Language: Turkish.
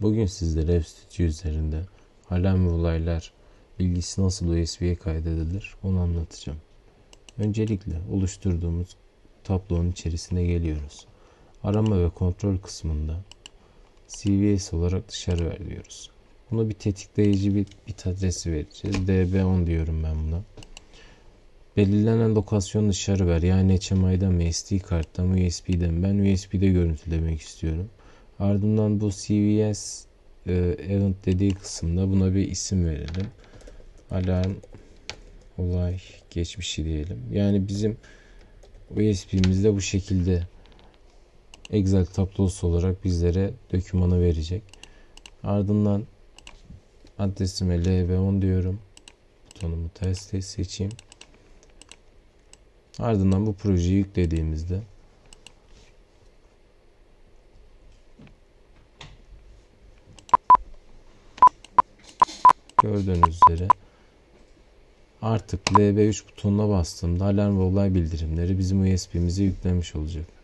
Bugün sizlere FSTC üzerinde alarm ve olaylar bilgisi nasıl USB'ye kaydedilir onu anlatacağım. Öncelikle oluşturduğumuz tablonun içerisine geliyoruz. Arama ve kontrol kısmında CVS olarak dışarı ver diyoruz. Buna bir tetikleyici bir bit adresi vereceğiz. DB10 diyorum ben buna. Belirlenen lokasyon dışarı ver. Yani HMI'den mi, SD karttan mı, USB'den Ben USB'de görüntülemek istiyorum. Ardından bu CVS e, event dediği kısımda buna bir isim verelim. Alarm olay geçmişi diyelim. Yani bizim USB'mizde bu şekilde Excel tablosu olarak bizlere dokümanı verecek. Ardından adresime lb10 diyorum. Butonumu ters seçeyim. Ardından bu projeyi yüklediğimizde gördüğünüz üzere artık LB3 butonuna bastığımda alarm ve olay bildirimleri bizim USB'mize yüklenmiş olacak.